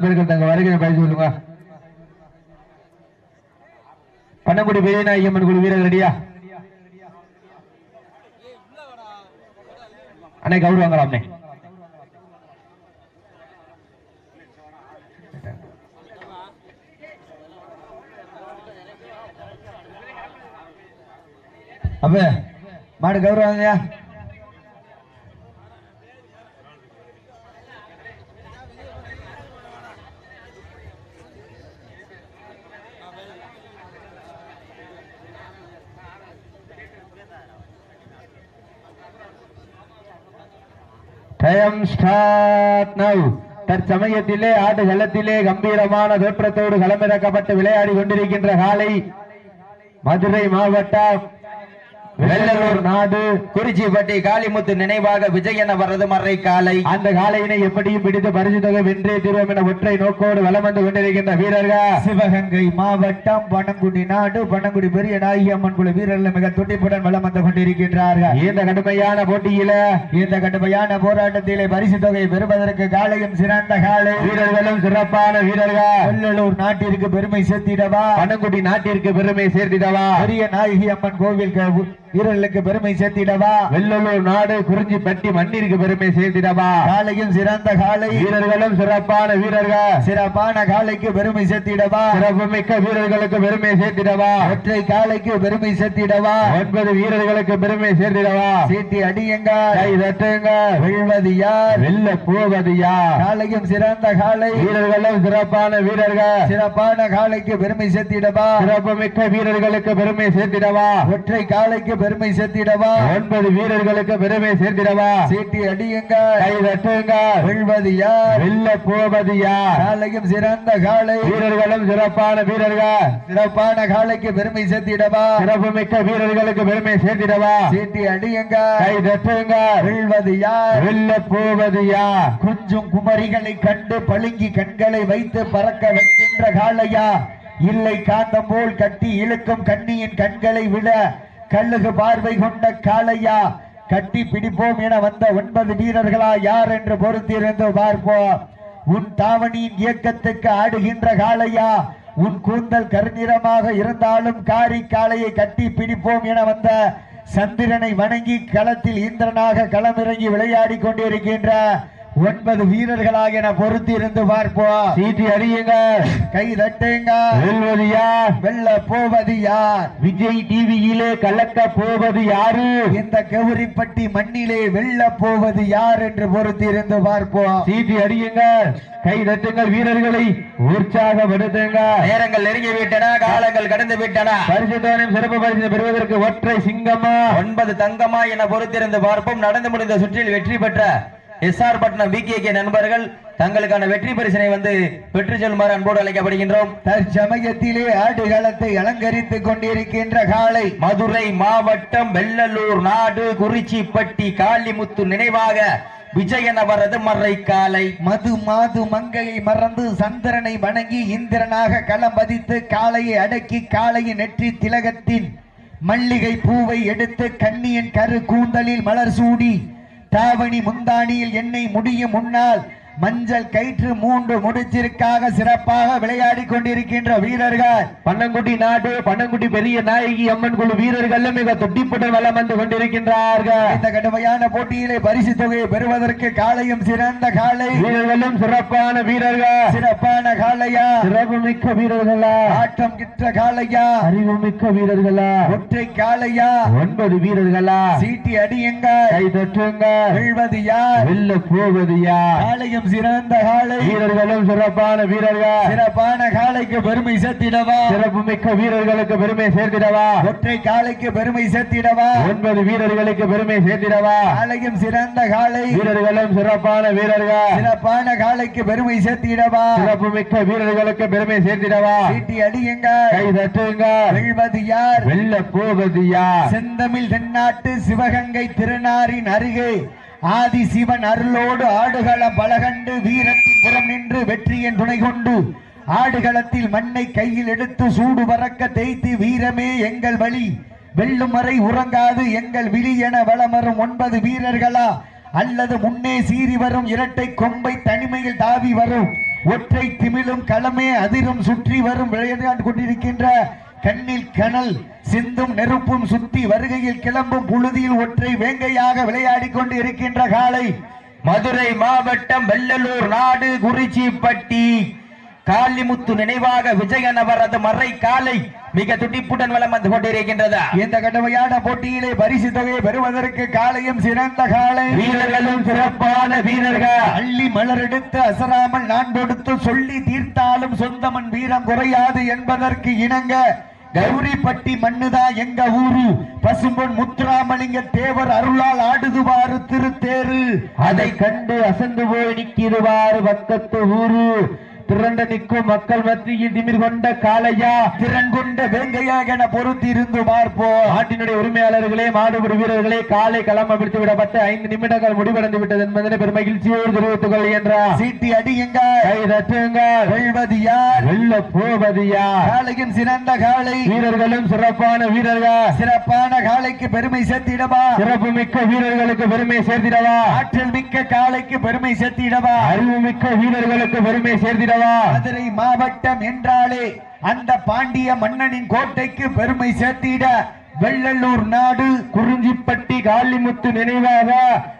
நண்பர்கள் தங்க வருகிற பயிற்சி சொல்லுங்க. பண்ணக்குடி பெரியநாயகி அம்மன் குழு வீரர் ரெடியா? அண்ணே கவுரு வாங்கலாம் அண்ணே அப்ப மாடு கவுரு வாங்கயா டைம் ஸ்டார்ட் நவ். தற்சமயத்திலே ஆட்டு களத்திலே கம்பீரமான தோற்றத்தோடு களமிறக்கப்பட்டு விளையாடி கொண்டிருக்கின்ற காலை மதுரை மாவட்டம் வெள்ளலூர் நாடு குறிச்சிப்பட்டி காளிமுத்து நினைவாக விஜயன வரது மறை காலை. அந்த காலையினை எப்படியும் பிடித்து பரிசு தொகை வென்றே தீர்வோம் என ஒற்றை நோக்கோடு வலம் வந்து கொண்டிருக்கின்ற வீரர்கள். சிவகங்கை மாவட்டம் பனங்குடி நாடு பனங்குடி பெரிய நாயகி அம்மன் குழு வீரர்கள் மிக துடிப்புடன் வலம் வந்து கொண்டிருக்கின்றார்கள். இந்த கடுமையான போட்டியில இந்த கடுமையான போராட்டத்திலே பரிசு தொகை பெறுவதற்கு காலையும் சிறந்த காலை வீரர்களும் சிறப்பான வீரர்கள். வெள்ளலூர் நாட்டிற்கு பெருமை சேர்த்திடவா? பனங்குடி நாட்டிற்கு பெருமை சேர்த்திடவா? பெரிய நாயகி அம்மன் கோவில் வீரர்களுக்கு பெருமை சேர்த்திடவா? வெள்ளலூர் நாடு குறிஞ்சி பட்டி மண்ணிற்கு பெருமை சேர்த்திடவா? காலையும் சிறந்த காலை வீரர்களும் சிறப்பான வீரர்கள். சிறப்பான காலைக்கு பெருமை சேர்த்திடவா? சிறப்புமிக்க வீரர்களுக்கு பெருமை சேர்த்திடவா? ஒற்றை காலைக்கு பெருமை சேர்த்திடவா? ஒன்பது வீரர்களுக்கு பெருமை சேர்த்திடவா? சீட்டி அடியுங்க கை தட்டுங்க வெல்வது யார்? வெல்ல போவது யார்? காலையும் சிறந்த காலை வீரர்களும் சிறப்பான வீரர்கள். சிறப்பான காலைக்கு பெருமை சேர்த்திடவா? சிறப்புமிக்க வீரர்களுக்கு பெருமை சேர்த்திடவா? ஒற்றை காலைக்கு பெருமை சேர்த்திடவா? ஒன்பது வீரர்களுக்கு பெருமை சேர்த்திடவா? சீட்டி அடியுங்க கை தட்டுங்க வெல்வது யார்? வெல்ல போவது யார்? காலையும் சிறந்த காலை. வீரர்களும் சிறப்பான வீரர்கள். சிறப்பான காலைக்கு பெருமை சேர்த்திடவா? சிறப்புமிக்க வீரர்களுக்கு பெருமை சேர்த்திடவா? சீட்டி அடியுங்க கை தட்டுங்க வெல்வது யார்? வெல்ல போவது யார்? கொஞ்சம் குமரிகளை கண்டு பளிங்கி கண்களை வைத்து பறக்க வைக்கின்ற காளையா? இல்லை காந்தம் போல் கட்டி இழுக்கும் கண்ணியின் கண்களை விட கல்லுகு பார்வை கொண்ட காளையா கட்டி பிடிப்போம் என வந்த ஒன்பது வீரர்களா யார் என்று பொறுத்திருந்து பார்ப்போம். உன் தாவணியின் இயக்கத்துக்கு ஆடுகின்ற காளையா உன் கூந்தல் கருநிறமாக இருந்தாலும் காரி காளையை கட்டி பிடிப்போம் என வந்த சந்திரனை வணங்கி களத்தில் இந்திரனாக களமிறங்கி விளையாடி கொண்டிருக்கின்ற ஒன்பது வீரர்களாக என பொறுத்தி இருந்து பார்ப்போம். சீட்டி அடியுங்க கை தட்டுங்க வெல்வது யார்? வெல்ல போவது யார்? விஜய் டிவியிலே கலக்க போவது யாரு? இந்த கௌரிப்பட்டி மண்ணிலே வெல்ல போவது யார் என்று பொறுத்தி இருந்து பார்ப்போம். சீட்டி அடியுங்க கை தட்டுங்கள் வீரர்களை. உற்சாகப்படுத்துங்க. நேரங்கள் நெருங்கி விட்டன காலங்கள் கடந்து விட்டன. பரிசுத்தவனையும் சிறப்பு பரிசு பெறுவதற்கு ஒற்றை சிங்கமா? ஒன்பது தங்கமா என பொறுத்திருந்து பார்ப்போம். நடந்து முடிந்த சுற்றில் வெற்றி பெற்ற எஸ் ஆர் பட்னம் பிகே நண்பர்கள் தங்களுக்கான வெற்றி பரிசினை வந்து பெற்று செல்லுமாறு அன்போடு அழைக்கப்படுகின்றோம். தற்சமயத்திலே ஆடுகளத்தை அலங்கரித்துக் கொண்டிருக்கின்ற காலை. மதுரை மாவட்டம் வெள்ளலூர் நாடு குறிச்சிப்பட்டி காளிமுத்து நினைவாக விஜயனவரது மறை காலை. மது மாது மங்கையை மறந்து சந்திரனை வணங்கி இந்திரனாக களம் பதித்து காளையை அடக்கி காளையின் நெற்றி திலகத்தின் மல்லிகை பூவை எடுத்து கண்ணியின் கரு கூந்தலில் மலர் சூடி தாவணி முந்தானியில் எண்ணெய் முடியும் முன்னால் மஞ்சள் கயிற்று மூன்று முடிச்சிற்காக சிறப்பாக விளையாடி கொண்டிருக்கின்ற வீரர்கள். பன்னங்குடி நாடு பன்னங்குடி பெரிய நாயகி அம்மன் குழு வீரர்கள் மிக துட்டிப்புடன் வலம் வந்து கொண்டிருக்கின்றார்கள். இந்த கடுமையான போட்டியிலே பரிசு தொகையை பெறுவதற்கு காளையும் சிறந்த காளை வீரர்களும் சிறப்பான வீரர்கள். சிறப்பான காளையா சிறப்புமிக்க வீரர்களா? ஆட்டம் கிட்ட காளையா அறிவுமிக்க வீரர்களா? ஒற்றை காளையா ஒன்பது வீரர்களா? சீட்டி அடியுங்க கை தட்டுங்க வெல்வது யார்? வெல்ல போவது யார்? காளையும் சிறந்த காளை வீரர்களும் சிறப்பான வீரர்கள். சிறப்பான காளைக்கு பெருமை சேர்த்திடவா? சிறப்புமிக்க வீரர்களுக்கு பெருமை சேர்த்திடவா? ஒற்றை காளைக்கு பெருமை சேர்த்திடவா? ஒன்பது வீரர்களுக்கு பெருமை சேர்த்திடவா? காளையும் சிறந்த காளை வீரர்களும் சிறப்பான வீரர்கள். சிறப்பான காளைக்கு பெருமை சேர்த்திடவா? சிறப்புமிக்க வீரர்களுக்கு பெருமை சேர்த்திடவா? சீட்டி அடியுங்க கை தட்டுங்க வெல்வது யார் வெல்ல போவது யார் செந்தமிழ் தென்னாட்டு சிவகங்கை திருநாரின் அருகே ஆதி சிவன் அருளோடு ஆடுகள பலகண்டு வீரத்தின் புறம் நின்று வெற்றியின் துணை கொண்டு ஆடுகளத்தில் மண்ணை கையில் எடுத்து சூடு பறக்க தேய்த்து வீரமே எங்கள் வழி. வெல்லும் வரை உறங்காது எங்கள் விழி என வளமரும் ஒன்பது வீரர்களா? அல்லது முன்னே சீறி வரும் இரட்டை கொம்பை தனிமையில் தாவி வரும். ஒற்றை திமிழும் களமே அதிரும் சுற்றி வரும் விளையாண்டு கொண்டிருக்கின்ற கண்ணில் கனல் சிந்தும் நெருப்பும் சுத்தி வருகையில் கிளம்பும் புழுதியில் ஒற்றை வேங்கையாக விளையாடி கொண்டு இருக்கின்ற காலை மதுரை மாவட்டம் வெள்ளலூர் நாடு குறிச்சிப்பட்டி. காளிமுத்து நினைவாக விஜயன் அவரது மறை காலை மிக துடிப்புடன் வலம் வந்து கொண்டிருக்கின்றதா. இந்த கடுமையான போட்டியிலே பரிசு தொகையை பெறுவதற்கு காலையும் சிறந்த காலை வீரர்களும் சிறப்பான வீரர்கள். அள்ளி மலரெடுத்து அசராமல் நான் கொடுத்து சொல்லி தீர்த்தாலும் சொந்தமன் வீரம் குறையாது என்பதற்கு இணங்க கௌரிப்பட்டி மண்ணுதான் எங்க ஊரு? பசும்பொன் முத்துராமலிங்க தேவர் அருளால் ஆடுதுவாறு திருத்தேரு. அதை கண்டு அசந்து போய் நிற்கிறவாறு பக்கத்து ஊரு. திரண்ட நிற்கும் மக்கள் மத்தியில் திமிர் கொண்ட காளையா திறன் கொண்ட வேங்கையாக என பொறுத்திருந்து பார்ப்போம். நாட்டினுடைய உரிமையாளர்களே மாடுபிடி வீரர்களே காலை களம் பிடித்து விடப்பட்டு ஐந்து நிமிடங்கள் முடிவடைந்து விட்டது என்பதனை பெரும் மகிழ்ச்சியோடு தெரிவித்துக் கொள்கின்றார். சீட்டி அடியுங்க கை தட்டுங்கள். வெல்வது யார் வெல்ல போவது யார் காளையின் சிறந்த காளை. வீரர்களும் சிறப்பான வீரர்கள். சிறப்பான காளைக்கு பெருமை சேர்த்திடவா? சிறப்பு மிக்க வீரர்களுக்கு பெருமை சேர்த்திடவா? ஆற்றல் மிக்க காளைக்கு பெருமை சேர்த்திடவா? அறிவு மிக்க வீரர்களுக்கு பெருமை சேர்த்திடவா? மதுரை மாவட்டம் என்றாலே அந்த பாண்டிய மன்னனின் கோட்டைக்கு பெருமை சேர்த்திட வெள்ளலூர் நாடு குறிஞ்சிப்பட்டி காளிமுத்து நினைவாக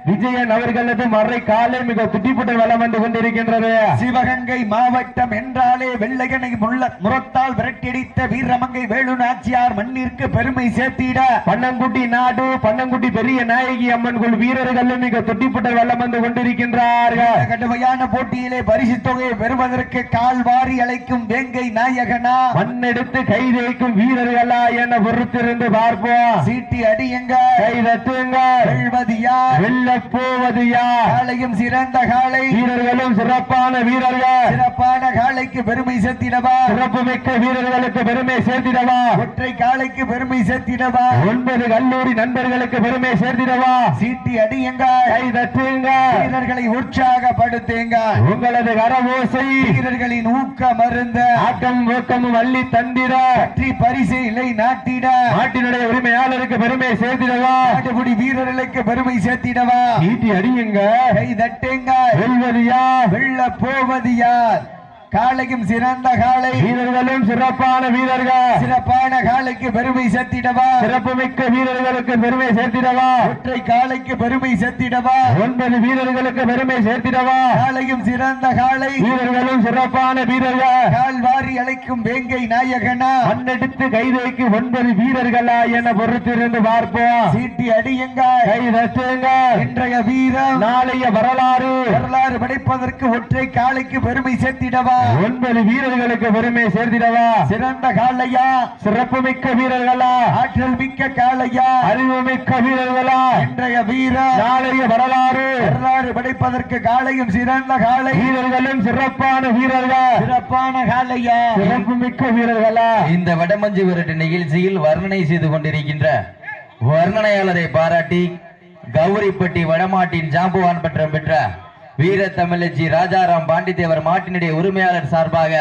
விஜயன் அவர்களது மறை காலை மிக துட்டிப்புடன் வலம் வந்து கொண்டிருக்கின்றது. சிவகங்கை மாவட்டம் என்றாலே வெள்ளையனை முள்ள முரத்தால் விரட்டியடித்த வீரமங்கை வேலு நாச்சியார் மண்ணிற்கு பெருமை சேர்த்திட. பன்னங்குட்டி நாடு பன்னங்குட்டி பெரிய நாயகி அம்மன் குழு வீரர்களும் மிக துட்டிப்புடன் வலம் வந்து கொண்டிருக்கின்றார்கள். கடுமையான போட்டியிலே பரிசு தொகையை பெறுவதற்கு கால் வாரி அழைக்கும் வேங்கை நாயகனா? மண்ணெடுத்து கை தேய்க்கும் வீரர்களா என பொறுத்திருந்து பார்ப்போம். சீட்டி அடியுங்க. கை தட்டுங்க. வெல்வது யார்? வெல்ல போவது யார்? காளையும் சிறந்த காளை வீரர்களும் சிறப்பான வீரர்கள். சிறப்பான காளைக்கு பெருமை சேர்த்திடவா? சிறப்பு மிக்க வீரர்களுக்கு பெருமை சேர்த்திடவா? ஒற்றை காளைக்கு பெருமை சேர்த்திடவா? ஒன்பது கல்லூரி நண்பர்களுக்கு பெருமை சேர்த்திடவா? சீட்டி அடியுங்க. கை தட்டுங்க. வீரர்களை உற்சாகப்படுத்துங்க. உங்களது கரவோசை. வீரர்களின் ஊக்க மருந்த ஆட்டம் ஊக்கமும் வள்ளி தந்திர வெற்றி பரிசு இலை நாட்டிட. நாட்டினுடைய உரிமையாளருக்கு பெருமை சேர்த்திடவா? நாட்டுப்புடி வீரர்களுக்கு பெருமை சேர்த்திடவா? ஈட்டி அடியுங்க. கை தட்டுங்க. வெல்வது யார்? வெள்ள போவது யார்? காளையும் சிறந்த காளை வீரர்களும் சிறப்பான வீரர்கள். சிறப்பான காளைக்கு பெருமை சேர்த்திடவா? சிறப்பு மிக்க வீரர்களுக்கு பெருமை சேர்த்திடவா? ஒற்றை காளைக்கு பெருமை சேர்த்திடவா? ஒன்பது வீரர்களுக்கு பெருமை சேர்த்திடவா? காளையும் சிறந்த காளை வீரர்களும் சிறப்பான வீரர்கள். கால் வாரி அழைக்கும் வேங்கை நாயகனா? மண்ணெடுத்து கைதைக்கு ஒன்பது வீரர்களா என பொறுத்திருந்து பார்ப்போம். சீட்டி அடியுங்க கை தட்டுங்க இன்றைய வீரம். நாளைய வரலாறு. வரலாறு படைப்பதற்கு ஒற்றை காளைக்கு பெருமை சேர்த்திடவா? ஒன்பது வீரர்களுக்கு பெருமை சேர்த்திடவா? சிறந்த காளையா சிறப்பு மிக்க வீரர்களா? ஆற்றல் மிக்க காளையா அறிவு மிக்க வீரர்களா? இன்றைய வீரம் நாளைய வரலாறு? வரலாறு படைப்பதற்கு காளையும் சிறந்த காளை வீரர்களும் சிறப்பான வீரர்கள்? சிறப்பான காளையா சிறப்பு மிக்க வீரர்களா? இந்த வடமஞ்சு விரட்டு நிகழ்ச்சியில் வர்ணனை செய்து கொண்டிருக்கின்ற வர்ணனையாளரை பாராட்டி கௌரிப்பட்டி வடமாட்டின் ஜாம்புவான் பட்டம் பெற்ற வீர தமிழச்சி ராஜாராம் பாண்டித்தேவர் மாட்டினுடைய உரிமையாளர் சார்பாக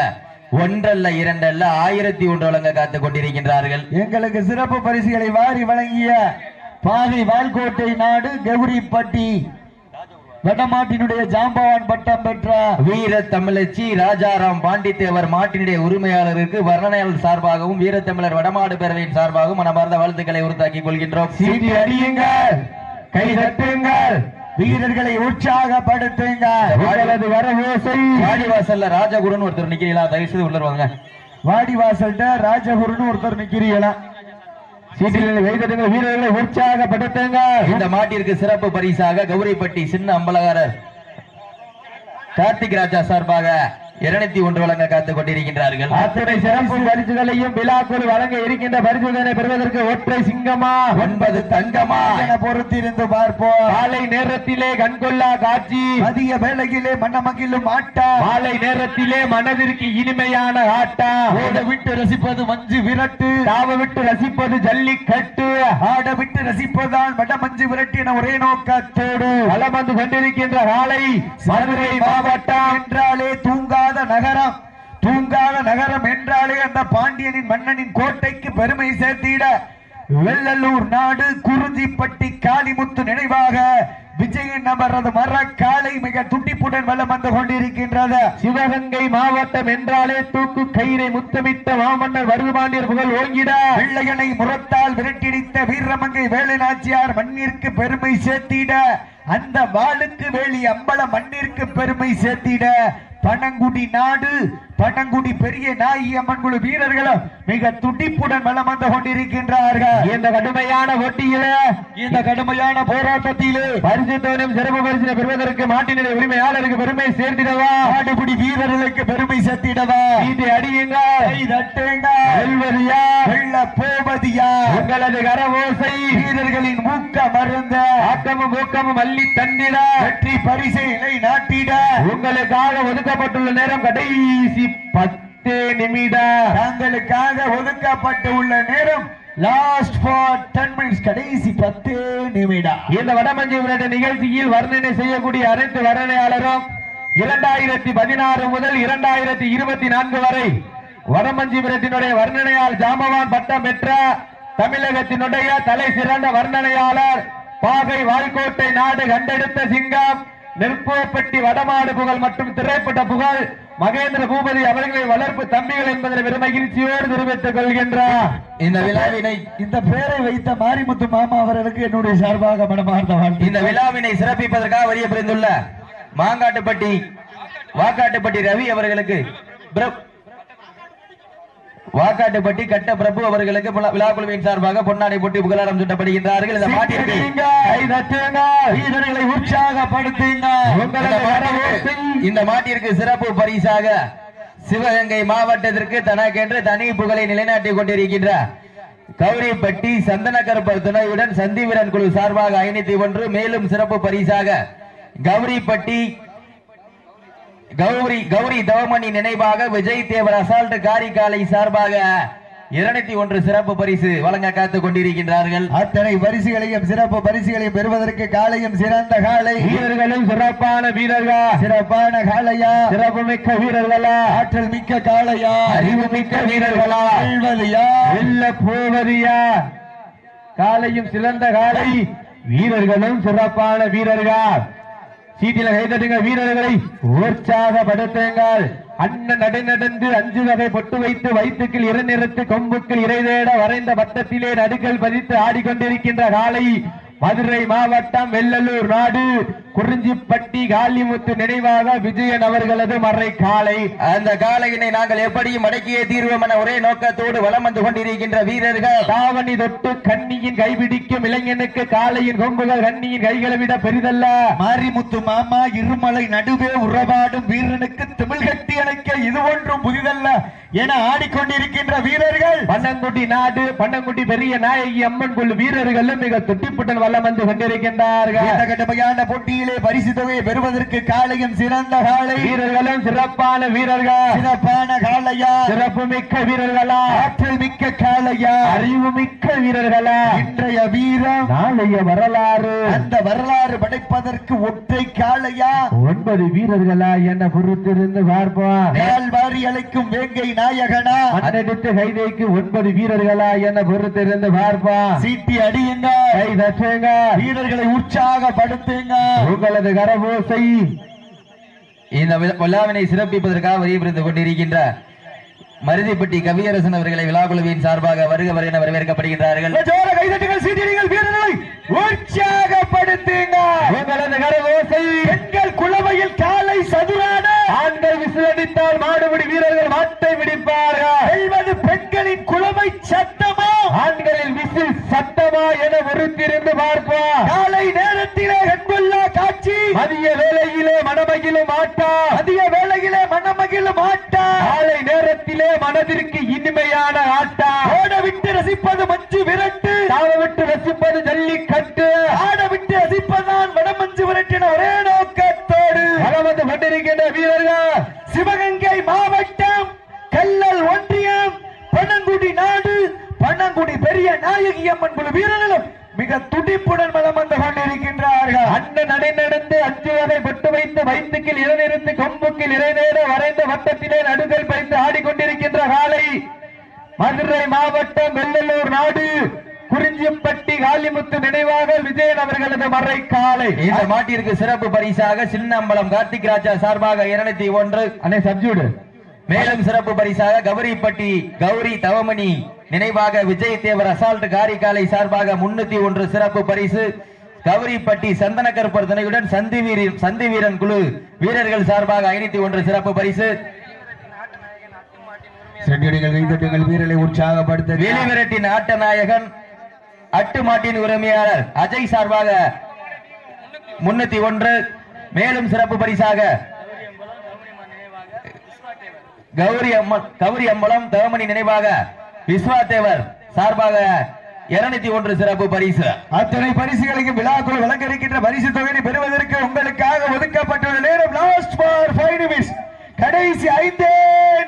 ஒன்றல்ல இரண்டல்ல ஆயிரத்தி ஒன்று வழங்க காத்துக் கொண்டிருக்கின்றார்கள். எங்களுக்கு சிறப்பு பரிசுகளை வாரி வழங்கிய பாதை வால்கோட்டை நாடு கௌரிப்பட்டி வடமாட்டினுடைய ஜாம்பவான் பட்டம் பெற்ற வீர தமிழச்சி ராஜாராம் பாண்டித்தேவர் மாட்டினுடைய உரிமையாளருக்கு வர்ணனையாளர் சார்பாகவும் வீர தமிழர் வடமாடு பேரவையின் சார்பாகவும் மனமார்ந்த வாழ்த்துக்களை உறுத்தாக்கிக் கொள்கின்றோம். கை தட்டுங்கள். வீரர்களை உற்சாகப்படுத்துங்க. உங்களது வரவோசை வாடிவாசல்ல ராஜகுருன்னு ஒருத்தர் நிக்கிறீங்களா? தயவு செய்து உள்ள வாங்க. வாடிவாசல்ட ராஜகுருன்னு ஒருத்தர் நிக்கிறீங்களா? சீட்டில் வைத்திருந்த வீரர்களை உற்சாகப்படுத்துங்க. இந்த மாட்டிற்கு சிறப்பு பரிசாக கௌரிப்பட்டி சின்ன அம்பலகாரர் கார்த்திக் ராஜா சார்பாக இருநூத்தி ஒன்று வழங்க காத்துக் கொண்டிருக்கின்றார்கள். அத்தனை சிறப்பு பரிசுகளையும் விழாக்குள் வழங்க இருக்கின்ற பரிசுகளை பெறுவதற்கு ஒற்றை சிங்கமா? ஒன்பது தங்கமா? என பொறுத்திருந்து பார்ப்போம். காலை நேரத்திலே கண்கொள்ளா காட்சி. மதிய வேளையிலே மன்னமகிழும் ஆட்டா. மாலை நேரத்திலே மனதிற்கு இனிமையான ஆட்டா. ஓட விட்டு ரசிப்பது மஞ்சு விரட்டு. தாவ விட்டு ரசிப்பது ஜல்லிக்கட்டு. ஆட விட்டு ரசிப்பதால் வடமஞ்சு விரட்டு என ஒரே நோக்கத்தோடு. வலம் வந்து கொண்டிருக்கின்ற காலை மதுரை மாவட்டம். என்றாலே தூங்காத நகரம் தூங்காத நகரம் என்றாலே அந்த பாண்டியனின் மன்னனின் கோட்டைக்கு பெருமை சேர்த்திட. வெள்ளலூர் நாடு குறிஞ்சிப்பட்டி காளிமுத்து நினைவாக விஜயன் அவரது மரக்காலை மிக துட்டிப்புடன் வலம் வந்து கொண்டிருக்கின்றது. சிவகங்கை மாவட்டம் என்றாலே தூக்கு கயிறை முத்தமிட்ட மாமன்னர் வருதுபாண்டியர் புகழ் ஓங்கிட. பிள்ளையனை முரத்தால் விரட்டிடித்த வீரமங்கை வேலுநாச்சியார் மண்ணிற்கு பெருமை சேர்த்திட. அந்த வாளுக்கு வேலி அம்பல மண்ணிற்கு பெருமை சேர்த்திட. பனங்குடி நாடு பனங்குடி பெரிய நாயி அம்மன் குழு வீரர்களும் மிக துடிப்புடன் வலம் வந்து கொண்டிருக்கின்றார்கள். இந்த கடுமையான போட்டியில இந்த கடுமையான போராட்டத்திலே பரிசு தோறும் சிறப்பு பரிசினை பெறுவதற்கு மாட்டினுடைய உரிமையாளருக்கு பெருமை சேர்த்திடவா? நாடுபுடி வீரர்களுக்கு பெருமை சேர்த்திடவா? நீதி அடியுங்க கை தட்டுங்க வெல்வதியா வெள்ள போவதியா? உங்களது கரவோசை. வீரர்களின் ஊக்க மருந்த. ஆக்கமும் ஊக்கமும் அள்ளி தந்திட வெற்றி பரிசை நாட்டிட உங்களுக்காக ஒதுக்கப்பட்டுள்ள நேரம் கடைசி பத்து நிமிடம். தாங்களுக்காக ஒதுக்கப்பட்டுள்ள நேரம் லாஸ்ட் ஃபார் டென் மினிட்ஸ் கடைசி பத்து நிமிடம். இந்த வடமஞ்சி விரட்டு நிகழ்ச்சியில் வர்ணனை செய்யக்கூடிய அனைத்து வர்ணனையாளரும் இரண்டாயிரத்தி பதினாறு முதல் இரண்டாயிரத்தி இருபத்தி நான்கு வரை வடமஞ்சி விரட்டினுடைய வர்ணனையால் ஜாமவான் பட்டம் பெற்ற தமிழகத்தினுடைய தலை சிறந்த வர்ணனையாளர் பாகை வாய்க்கோட்டை நாடு கண்டெடுத்த சிங்கம் நெற்போப்பட்டி வடமாடு புகழ் மற்றும் திரைப்பட்ட புகழ் மகேந்திர பூபதி அவர்களை வளர்ப்பு தம்பிகள் என்பதை பெரும் மகிழ்ச்சியோடு தெரிவித்துக் கொள்கின்றார். இந்த விழாவினை இந்த பெயரை வைத்த மாரிமுத்து மாமா அவர்களுக்கு என்னுடைய சார்பாக மனமார்ந்த வாழ்த்து இந்த விழாவினை சிறப்பிப்பதற்காக வரிய புரிந்துள்ள மாங்காட்டுப்பட்டி வாக்காட்டுப்பட்டி ரவி அவர்களுக்கு வாக்காட்டுப்பட்டி கட்ட பிரபு அவர்களுக்கு விழா- குழுவின் சார்பாக பொன்னாடை போட்டி புகழாரம் சுட்டப்படுகின்றார்கள். இந்த மாட்டிற்கு கை தட்டுங்க வீரர்களை உற்சாகப்படுத்துங்க. இந்த மாட்டிற்கு சிறப்பு பரிசாக சிவகங்கை மாவட்டத்திற்கு தனக்கென்று தனி புகழை நிலைநாட்டிக் கொண்டிருக்கின்ற கௌரிப்பட்டி சந்தனக்கருப்பர் துணையுடன் சந்திவீரன் குழு சார்பாக ஐநூத்தி ஒன்று மேலும் சிறப்பு பரிசாக கௌரிப்பட்டி கௌரி கௌரி தவமணி நினைவாக விஜய் தேவர் அசால்ட் காரிக்காலை சார்பாக இருநூத்தி ஒன்று சிறப்பு பரிசு வழங்க காத்துக் கொண்டிருக்கின்றார்கள். அத்தனை பரிசுகளையும் சிறப்பு பரிசுகளையும் பெறுவதற்கு காலையும் சிறந்த காலை. வீரர்களும் சிறப்பான வீரர்கள்? சிறப்பான காளையா சிறப்பு மிக்க வீரர்களா? ஆற்றல் மிக்க காளையா அறிவு மிக்க வீரர்களா? வெல்வதையா வெல்ல போவதியா? காலையும் சிறந்த காலை. வீரர்களும் சிறப்பான வீரர்கள்? சீட்டில கைதட்டுங்க வீரர்களை உற்சாகப்படுத்துங்கள். அண்ணன் நடைநடந்து அஞ்சு வகை பொட்டு வைத்து வயிற்றுக்கில் இரநிறுத்து கொம்புக்கில் இறைதேட வரைந்த வட்டத்திலே நடுக்கல் பதித்து ஆடிக்கொண்டிருக்கின்ற காலை மதுரை மாவட்டம் வெள்ளலூர் நாடு. குறிஞ்சிப்பட்டி காளிமுத்து நினைவாக விஜயன் அவர்களது மறை காலை. அந்த காலையினை நாங்கள் எப்படியும் அடக்கியே தீர்வோம் என ஒரே நோக்கத்தோடு வலம் வந்து கொண்டிருக்கின்ற வீரர்கள். தாவணி தொட்டு கண்ணியின் கைபிடிக்கும் இளைஞனுக்கு காலையின் கொம்புகள் கண்ணியின் கைகளை விட பெரிதல்ல. மாரிமுத்து மாமா இருமலை நடுவே உறவாடும் வீரனுக்கு தமிழ் கட்டி அணைக்க இது ஒன்றும் புதிதல்ல என ஆடிக்கொண்டிருக்கின்ற வீரர்கள். பன்னங்குடி நாடு பன்னங்குடி பெரிய நாயகி அம்மன் குழு வீரர்களும் மிக துட்டிப்புடன் வல்லம் வந்து கொண்டிருக்கின்றார்கள். இந்த கடுமையான போட்டியிலே பரிசு தொகையை பெறுவதற்கு காலையும் சிறந்த காலை. வீரர்களும் சிறப்பான வீரர்கள்? சிறப்பான காளையா சிறப்பு மிக்க வீரர்களா? ஆற்றல் மிக்க காளையா அறிவு மிக்க வீரர்களா? இன்றைய வீரம் நாளைய வரலாறு. அந்த வரலாறு படைப்பதற்கு ஒற்றை காளையா ஒன்பது வீரர்களா என பொறுத்திருந்து பார்ப்போம். கால் வாரி அழைக்கும் வேங்கை நாயகனா? அன்னடித்து கைதைக்கு ஒன்பது வீரர்களா என பொறுத்திருந்து பார்ப்போம். சீட்டி அடியுங்க கை தட்டுங்க வீரர்களை உற்சாகப்படுத்துங்க. உங்களது கரபோசை இந்த விழாவினை சிறப்பிப்பதற்காக புரிந்து கொண்டிருக்கின்ற மருதிப்பட்டி கவியரசன் அவர்களை விழா குழுவின் சார்பாக வருக வருக வரவேற்கப்படுகின்றார்கள். உற்சாகப்படுத்துங்க. உங்களது கரபோசை பெண்கள் குளவையில் காலை சதுரான ஆண்கள் விசிலடித்தால் மாடுபிடி வீரர்கள் மாட்டை பிடிப்பார்கள். பெண்களின் குளமை சத்தமா Yeah. பொட்டு வைத்து வயிற்றுக்கில் இறைநிறுத்து கொம்புக்கில் இறைநேர வரைந்த வட்டத்திலே நடுகள் பைத்து ஆடிக்கொண்டிருக்கின்ற காலை மதுரை மாவட்டம் வெள்ளலூர் நாடு குறிஞ்சிப்பட்டி காளிமுத்து நினைவாக விஜயன் அவர்களது மறை காலை இந்த மாட்டிற்கு சிறப்பு பரிசாக சின்னம்பலம் கார்த்திக் ராஜா சார்பாக இருநூத்தி ஒன்று. அண்ணே சப்ஜூடு. மேலும் சிறப்பு பரிசாக கௌரிப்பட்டி கௌரி தவமணி நினைவாக விஜய் தேவர் அசால்ட் காரிக்காலை சார்பாக முன்னூத்தி ஒன்று சிறப்பு பரிசு. கௌரிப்பட்டி சந்தன கருப்பர் துணையுடன் சந்தி வீரன் சந்தி வீரன் குழு வீரர்கள் சார்பாக ஐநூத்தி ஒன்று சிறப்பு பரிசு. சென்றடிகள் கைதட்டுங்கள் வீரர்களை உற்சாகப்படுத்த வெளிவிரட்டின் ஆட்ட நாயகன் அட்டு மாட்டின் உரிமையாளர் அஜய் சார்பாக முன்னூத்தி ஒன்று. மேலும் சிறப்பு பரிசாக கௌரி அம்மன் கௌரி அம்பலம் தவமணி நினைவாக விஸ்வா தேவர் சார்பாக இருநூத்தி ஒன்று சிறப்பு பரிசு. அத்தனை பரிசுகளையும் விழாக்குள் வழங்க இருக்கின்ற பரிசு தொகையை பெறுவதற்கு உங்களுக்காக ஒதுக்கப்பட்டுள்ள நேரம் லாஸ்ட் ஃபார் ஃபைவ் நிமிஷம் கடைசி ஐந்தே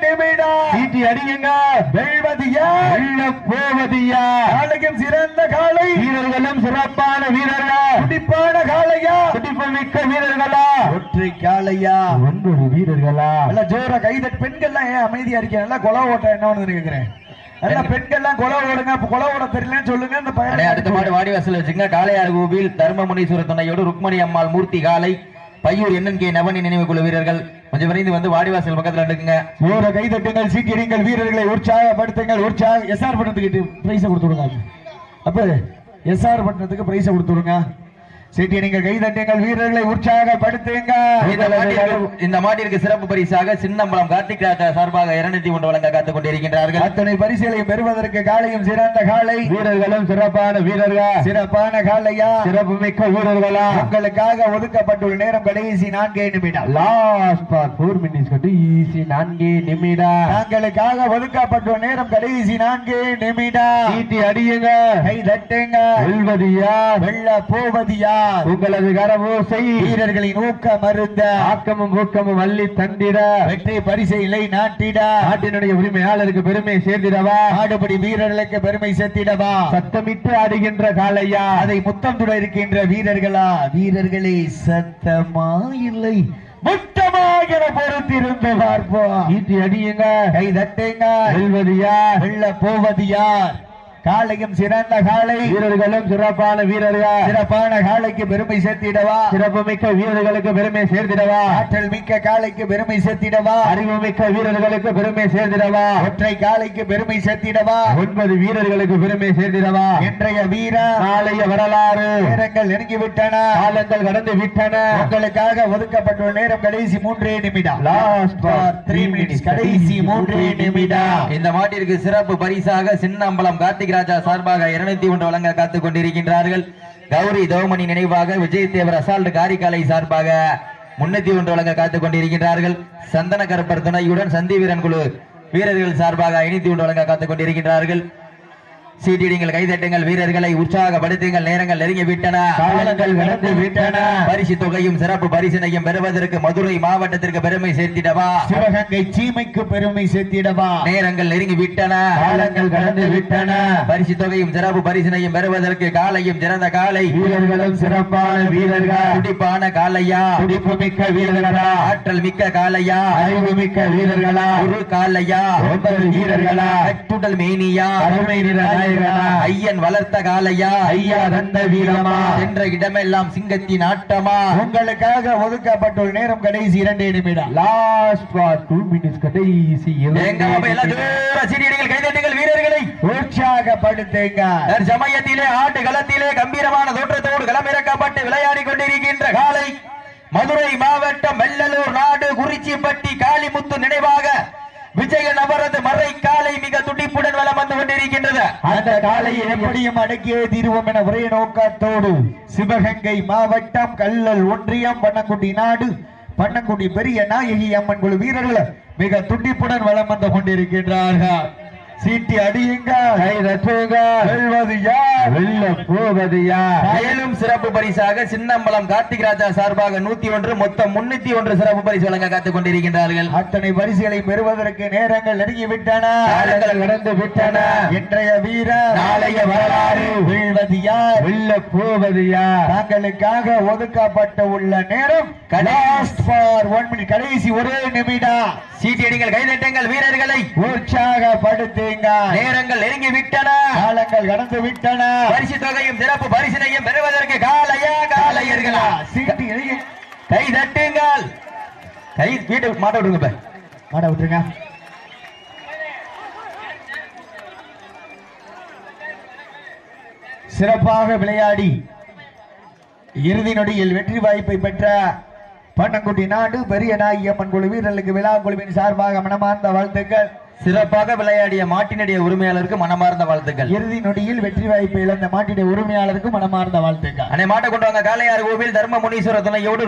நிமிடம். சீட்டி அடியுங்க. வெல்வதியா? வெல்ல போவதியா? காலையும் சிறந்த காலை. வீரர்களும் சிறப்பான வீரர்கள்? துடிப்பான காளையா துடிப்பு மிக்க வீரர்களா? ஒற்றை காளையா ஒன்பது வீரர்களா? நல்ல ஜோரா கைதட் பெண்கள்லாம் ஏன் அமைதியா இருக்கீங்க? நல்லா கொலை ஓட்ட என்ன ஒண்ணு கேக்குறேன். நல்லா பெண்கள்லாம் கொலை ஓடுங்க கொலை ஓட தெரியலன்னு சொல்லுங்க இந்த அடுத்த பையன் மாடு வாடிவாசல் வச்சுங்க காளையார் கோவில் தர்மமுனீஸ்வரர் துணையோடு ருக்மணி அம்மாள் மூர்த்தி காலை பையூர் என்என் கே நவனி நினைவு குழு வீரர்கள். கொஞ்சம் விரைந்து வந்து வாடிவாசல் பக்கத்துல நிற்குங்க ஜோர கைதட்டுங்கள் சீக்கிரங்கள் வீரர்களை உற்சாகப்படுத்துங்கள் உற்சாக எஸ்ஆர் பட்டணத்துக்கு பிரைஸை கொடுத்துடுங்க அப்ப எஸ்ஆர் பட்டணத்துக்கு பிரைஸை கொடுத்துடுங்க சீட்டியடிங்கள் கைதட்டுங்கள் வீரர்களை உற்சாகப்படுத்துங்க இந்த மாட்டிற்கு- சிறப்பு பரிசாக சின்னம்பலம் கார்த்திக் ராஜா சார்பாக இருநூத்தி ஒன்று வழங்க காத்துக் கொண்டிருக்கின்றார்கள். அத்தனை பரிசுகளையும் பெறுவதற்கு காலையும் சிறந்த காலை. வீரர்களும் சிறப்பான வீரர்கள்? சிறப்பான காலையா? சிறப்பு மிக்க வீரர்களா? உங்களுக்காக ஒதுக்கப்பட்டுள்ள நேரம் கடைசி நான்கே நிமிடம். லாஸ்ட் ஃபார் ஃபோர் மினிட்ஸ் கட்டு ஈஸி நான்கு நிமிடம். தாங்களுக்காக ஒதுக்கப்பட்டுள்ள நேரம் கடைசி நான்கு நிமிடம். சீட்டி அடியுங்க. கை தட்டுங்க வெல்வது யார் வெள்ள போவது யார் உங்களது கரவோசை வீரர்களின் ஊக்க மருந்த ஆக்கமும் ஊக்கமும் அள்ளி தந்திட. வெற்றி பரிசை இலை நாட்டிட. நாட்டினுடைய உரிமையாளருக்கு பெருமை சேர்ந்திடவா. ஆடுபடி வீரர்களுக்கு பெருமை சேர்த்திடவா. சத்தமிட்டு ஆடுகின்ற காளையா. அதை முத்தம் துட இருக்கின்ற வீரர்களா? வீரர்களே சத்தமா இல்லை முத்தமா என பொறுத்திருந்து பார்ப்போம். சீட்டி அடியுங்க. கை தட்டுங்க. வெல்வது யார்? வெள்ள போவது யார்? காளையும் சிறந்த காளை. வீரர்களும் சிறப்பான வீரர்கள். சிறப்பான காளைக்கு பெருமை சேர்த்திடவா? சிறப்பு மிக்க வீரர்களுக்கு பெருமை சேர்ந்திடவா ஆற்றல் மிக்க காளைக்கு பெருமை சேர்த்திடவா? அறிவு மிக்க வீரர்களுக்கு பெருமை சேர்ந்திடவா ஒற்றை காளைக்கு பெருமை சேர்த்திடவா? ஒன்பது வீரர்களுக்கு பெருமை சேர்ந்திடவா இன்றைய வீரா நாளைய வரலாறு. நேரங்கள் நெருங்கி விட்டன காலங்கள் கடந்து விட்டன. உங்களுக்காக ஒதுக்கப்பட்டுள்ள நேரம் கடைசி மூன்றே நிமிடம். Last for த்ரீ மினிட்ஸ் கடைசி மூன்றே நிமிடம். இந்த மாட்டிற்கு சிறப்பு பரிசாக சின்னம்பலம் கார்த்திக் தியாகராஜா சார்பாக இருநூத்தி ஒன்று வழங்க காத்துக் கொண்டிருக்கின்றார்கள். கௌரி தௌமணி நினைவாக விஜய் தேவர் அசால்ட் காரிக்காலை சார்பாக முன்னூத்தி ஒன்று வழங்க காத்துக் கொண்டிருக்கின்றார்கள். சந்தன கருப்பர் துணையுடன் சந்தி வீரன் குழு வீரர்கள் சார்பாக ஐநூத்தி ஒன்று வழங்க காத்துக் கொண்டிருக்கின்றார்கள். சீட்டிடுங்கள் கைதட்டுங்கள் வீரர்களை உற்சாகப்படுத்துங்கள் நேரங்கள் நெருங்கி விட்டன. காலங்கள் கடந்து விட்டன. பரிசு தொகையும் சிறப்பு பரிசினையும் பெறுவதற்கு மதுரை மாவட்டத்திற்கு பெருமை சேர்த்திடவா? சிவகங்கை சீமைக்கு பெருமை சேர்த்திடவா? நேரங்கள் நெருங்கி விட்டன. காலங்கள் கடந்து விட்டன. பரிசு தொகையும் சிறப்பு பரிசினையும் பெறுவதற்கு காலையும் சிறந்த காலை. வீரர்களும் சிறப்பான வீரர்கள். துடிப்பான காலையா? துடிப்பு மிக்க வீரர்களா? ஆற்றல் மிக்க காலையா? அறிவு மிக்க வீரர்களா? ஒரு காலையா? ஒன்பது வீரர்களா? கட்டுடல் மேனியா? அருமை நிற ஐயன் வளர்த்த காலையா? ஐயா தந்த வீரமா? என்ற இடமெல்லாம் சிங்கத்தின் ஆட்டமா? உங்களுக்காக ஒதுக்கப்பட்டுள்ள நேரம் கடைசி இரண்டே நிமிடம். லாஸ்ட் ஃபார் டூ மினிட்ஸ் கடைசி கைதட்டுங்கள் வீரர்களை. உற்சாகப்படுத்துங்க. சமயத்திலே ஆட்டு களத்திலே கம்பீரமான தோற்றத்தோடு களமிறக்கப்பட்டு விளையாடி கொண்டிருக்கின்ற காலை மதுரை மாவட்டம் வெள்ளலூர் நாடு குறிச்சிப்பட்டி காளிமுத்து நினைவாக விஜயன் அவரது மறை காலை மிக துடிப்புடன் வலம் வந்து கொண்டிருக்கின்றது. அந்த காலையை எப்படியும் அடக்கியே தீர்வோம் என ஒரே நோக்கத்தோடு சிவகங்கை மாவட்டம் கல்லல் ஒன்றியம் பண்ணக்குடி நாடு பண்ணக்குடி பெரிய நாயகி அம்மன் குழு வீரர்கள் மிக துடிப்புடன் வலம் வந்து கொண்டிருக்கின்றார்கள். சீட்டி அடியுங்க கை தட்டுங்க வெல்வது யார்? வெல்ல போவது யார்? மேலும் சிறப்பு பரிசாக சின்னம்பலம் கார்த்திக் ராஜா சார்பாக நூத்தி ஒன்று மொத்தம் முன்னூத்தி ஒன்று சிறப்பு பரிசு வழங்க காத்துக் கொண்டிருக்கின்றார்கள். அத்தனை பரிசுகளை பெறுவதற்கு நேரங்கள் நெருங்கி விட்டன காலங்கள் கடந்து விட்டன இன்றைய வீரர் நாளைய வரலாறு. வெல்வது யார்? வெல்ல போவது யார்? தாங்களுக்காக ஒதுக்கப்பட்ட உள்ள நேரம் கடைசி. ஒரே நிமிடம். சீட்டியடிகள் கைதட்டுங்கள் வீரர்களை. உற்சாகப்படுத்துங்க காத்திருங்கள் நேரங்கள் நெருங்கி விட்டன காலங்கள் கடந்து விட்டன பரிசு தொகையும் சிறப்பு பரிசினையும் பெறுவதற்கு காலையா காலையர்களா? சீட்டு எழுதி. கை தட்டுங்கள். கை வீட்டு மாட்ட விடுங்க இப்ப. மாட விட்டுருங்க. சிறப்பாக விளையாடி இறுதி நொடியில் வெற்றி வாய்ப்பை பெற்ற பண்ணங்குடி நாடு பெரிய நாயம்மன் குழு வீரர்களுக்கு விழா குழுவின் சார்பாக மனமார்ந்த வாழ்த்துக்கள். சிறப்பாக விளையாடிய மாட்டினுடைய உரிமையாளருக்கு மனமார்ந்த வாழ்த்துக்கள். இறுதி நொடியில் வெற்றி வாய்ப்பை இழந்த மாட்டிட உரிமையாளருக்கு மனமார்ந்த வாழ்த்துக்கள். அன்னை மாட்ட கொண்டு வாங்க காளையார் கோவில் தர்ம முனீஸ்வர துணையோடு